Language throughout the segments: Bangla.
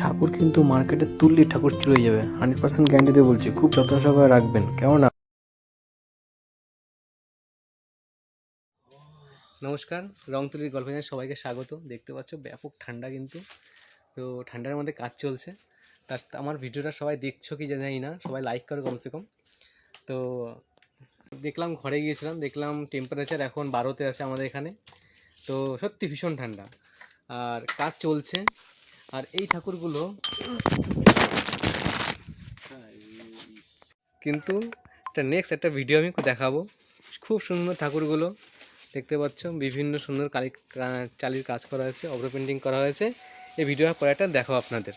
ঠাকুর কিন্তু মার্কেটে তুললে ঠাকুর চলে যাবে। হান্ড্রেড পার্সেন্ট গ্যারান্টি দিয়ে বলছি, খুব যত্ন সহকারে রাখবেন, কেমন নমস্কার রং তুলির গল্প জানাই সবাইকে স্বাগত। দেখতে পাচ্ছ ব্যাপক ঠান্ডা কিন্তু। তো ঠান্ডার মধ্যে কাজ চলছে। তার আমার ভিডিওটা সবাই দেখছ কি জানি না, সবাই লাইক করো কমসে কম। তো দেখলাম ঘরে গিয়েছিলাম, দেখলাম টেম্পারেচার এখন বারোতে আছে আমাদের এখানে। তো সত্যি ভীষণ ঠান্ডা। আর কাজ চলছে আর এই ঠাকুরগুলো কিন্তু একটা নেক্সট একটা ভিডিও আমি দেখাবো। খুব সুন্দর ঠাকুরগুলো, দেখতে পাচ্ছ? বিভিন্ন সুন্দর কালি চালির কাজ করা হয়েছে অগ্র পেন্টিং করা হয়েছে। এই ভিডিও পরে একটা দেখো আপনাদের।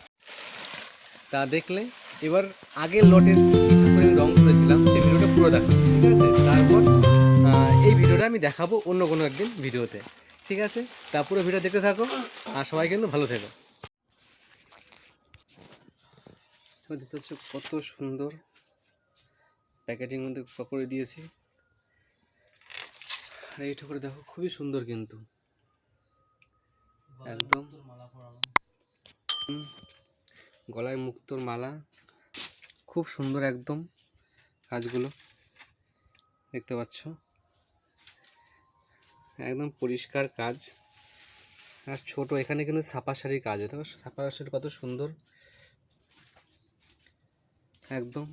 তা দেখলে, এবার আগের লটের ঠাকুরের রং করেছিলাম, সেই ভিডিওটা পুরো দেখো ঠিক আছে? তারপর এই ভিডিওটা আমি দেখাবো অন্য কোনো একদিন ভিডিওতে ঠিক আছে? তা পুরো ভিডিও দেখতে থাকো, আর সবাই কিন্তু ভালো থেকো। তো দেখতে পাচ্ছ কত সুন্দর প্যাকেটিং মধ্যে করে দিয়েছি। আর এই ঠাকুর দেখো খুবই সুন্দর কিন্তু। একদম। গলায় মুক্তোর মালা। খুব সুন্দর একদম কাজগুলো। দেখতে পাচ্ছ? একদম পরিষ্কার কাজ। আর ছোট এখানে কিন্তু ছাপা শাড়ির কাজ হয়। দেখো ছাপা শাড়ি কত সুন্দর একদম।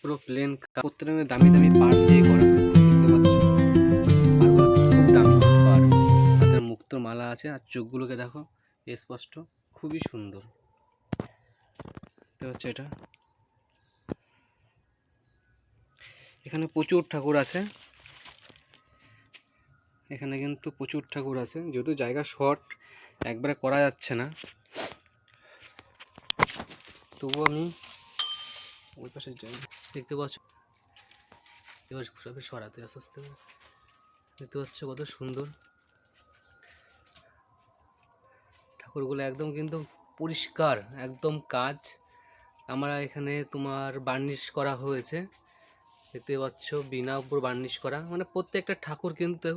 পুরো প্লেন প্রত্যেকটা দামি দামি পার দিয়ে করা মালা আছে, আর চোখগুলোকে দেখো স্পষ্ট, খুবই সুন্দর। পাচ্ছ এটা? এখানে প্রচুর ঠাকুর আছে। এখানে কিন্তু প্রচুর ঠাকুর আছে, যেহেতু জায়গা শর্ট একবারে করা যাচ্ছে না। তবু আমি ওই পাশে যাই। দেখতে পাচ্ছ? এবার সবে সরাতে আস্তে আস্তে। দেখতে পাচ্ছ কত সুন্দর? ঠাকুরগুলো একদম কিন্তু পরিষ্কার, একদম কাজ। আমরা এখানে তোমার বার্নিশ করা হয়েছে। দেখতে পাচ্ছ বিনা উপর বার্নিশ করা। মানে প্রত্যেকটা ঠাকুর কিন্তু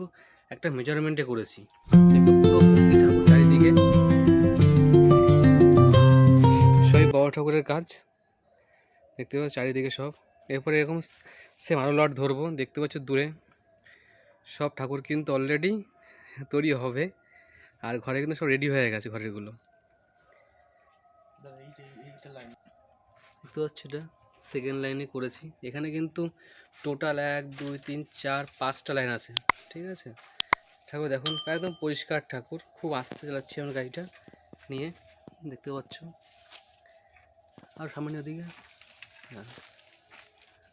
একটা মেজারমেন্টে করেছি। দেখতে পাচ্ছ চারিদিকে সব। এরপরে এরকম সেম আরও লট ধরবো। দেখতে পাচ্ছ দূরে সব ঠাকুর কিন্তু অলরেডি তৈরি হবে। আর ঘরে কিন্তু সব রেডি হয়ে গেছে ঘরেরগুলো। দেখতে পাচ্ছ এটা সেকেন্ড লাইনে করেছি। এখানে কিন্তু টোটাল এক দুই তিন চার পাঁচটা লাইন আছে। ঠিক আছে? ঠাকুর দেখুন একদম পরিষ্কার ঠাকুর। খুব আস্তে চালাচ্ছি আমার গাড়িটা নিয়ে। দেখতে পাচ্ছ? আর সামনে ওদিকে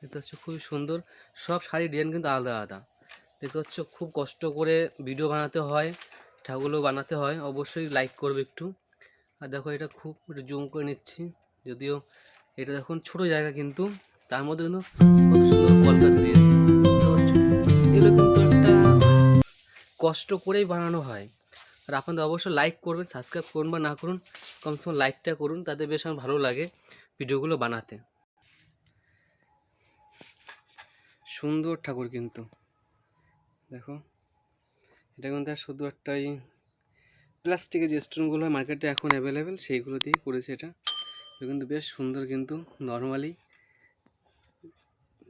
দেখতে পাচ্ছ, খুবই সুন্দর। সব শাড়ির ডিজাইন কিন্তু আলাদা আলাদা। দেখতে পাচ্ছ, খুব কষ্ট করে ভিডিও বানাতে হয় ঠাকুরগুলো বানাতে হয়। অবশ্যই লাইক করবে একটু। আর দেখো, এটা খুব একটু জুম করে নিচ্ছি। যদিও এটা দেখুন ছোট জায়গা কিন্তু, তার মধ্যে কিন্তু কত সুন্দর কলকাতা দিয়েছে। এগুলো কিন্তু একটা কষ্ট করেই বানানো হয়। আর আপনাদের অবশ্যই লাইক করবেন সাবস্ক্রাইব করুন বা না করুন, কমসে কম লাইকটা করুন, তাতে বেশ আমার ভালো লাগে ভিডিওগুলো বানাতে। সুন্দর ঠাকুর কিন্তু। দেখো, এটা কিন্তু শুধু একটাই প্লাস্টিকের যে স্টোনগুলো হয় মার্কেটে এখন অ্যাভেলেবেল সেইগুলো দিয়েই করেছে এটা। এটা কিন্তু বেশ সুন্দর কিন্তু নর্মালি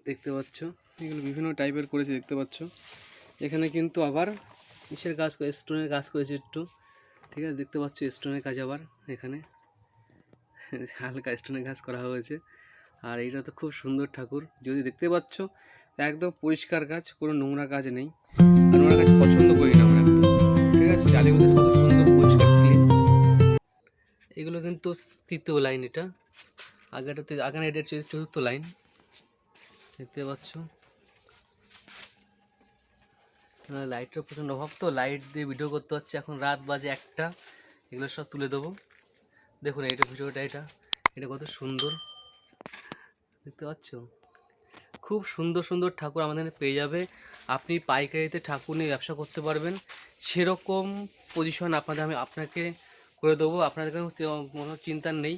দেখতে পাচ্ছ। এগুলো বিভিন্ন টাইপের করেছে, দেখতে পাচ্ছ। এখানে কিন্তু আবার ইসের কাজ করে স্টোনের কাজ করেছে একটু। ঠিক আছে, দেখতে পাচ্ছ স্টোনের কাজ আবার এখানে। হালকা স্টোনের কাজ করা হয়েছে। আর এইটা তো খুব সুন্দর ঠাকুর। যদি দেখতে পাচ্ছ একদম পরিষ্কার গাছ, কোনো নোংরা গাছ নেই। নোংরা গাছ পছন্দ করি না আমরা। ঠিক আছে চালিগুলো কত সুন্দর, পরিষ্কার ক্লিন এগুলো কিন্তু তৃতীয় লাইন এটা। আগেটা আগে এটা চতুর্থ লাইন দেখতে পাচ্ছ। লাইটের প্রচণ্ড অভাব তো। লাইট দিয়ে ভিডিও করতে হচ্ছে। এখন রাত বাজে একটা। এগুলো সব তুলে দেবো। দেখুন, এইটা ভিডিওটা এটা। এটা কত সুন্দর। দেখতে পাচ্ছ? খুব সুন্দর সুন্দর ঠাকুর আমাদের পেয়ে যাবে। আপনি পাইকারিতে ঠাকুর নিয়ে ব্যবসা করতে পারবেন। সেরকম পজিশন আপনাদের আমি আপনাকে করে দেবো। আপনাদের কোনো চিন্তা নেই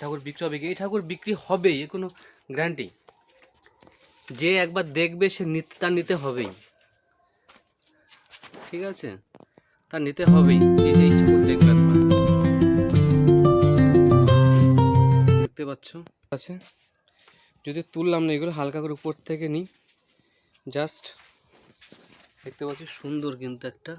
ঠাকুর বিক্রি হবে কি। এই ঠাকুর বিক্রি হবেই এ কোনো গ্যারান্টি যে একবার দেখবে সে তার নিতে হবেই। ঠিক আছে? তার নিতে হবেই। এই ঠাকুর দেখবে দেখতে পাচ্ছ? আছে? যদি তুললাম না, এগুলো হালকা করে উপর থেকে নিই। জাস্ট দেখতে পাচ্ছি সুন্দর কিন্তু একটা